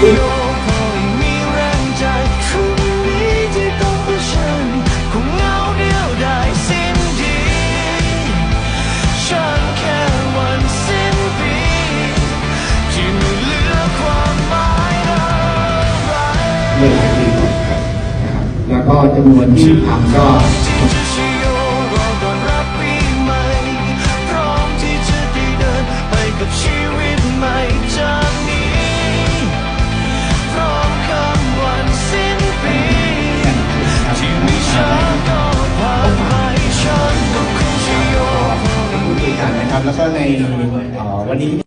เรื่องการดีของนะครับแล้วก็จำนวนที่ทำก็ับ แล้วก็ในวันนี้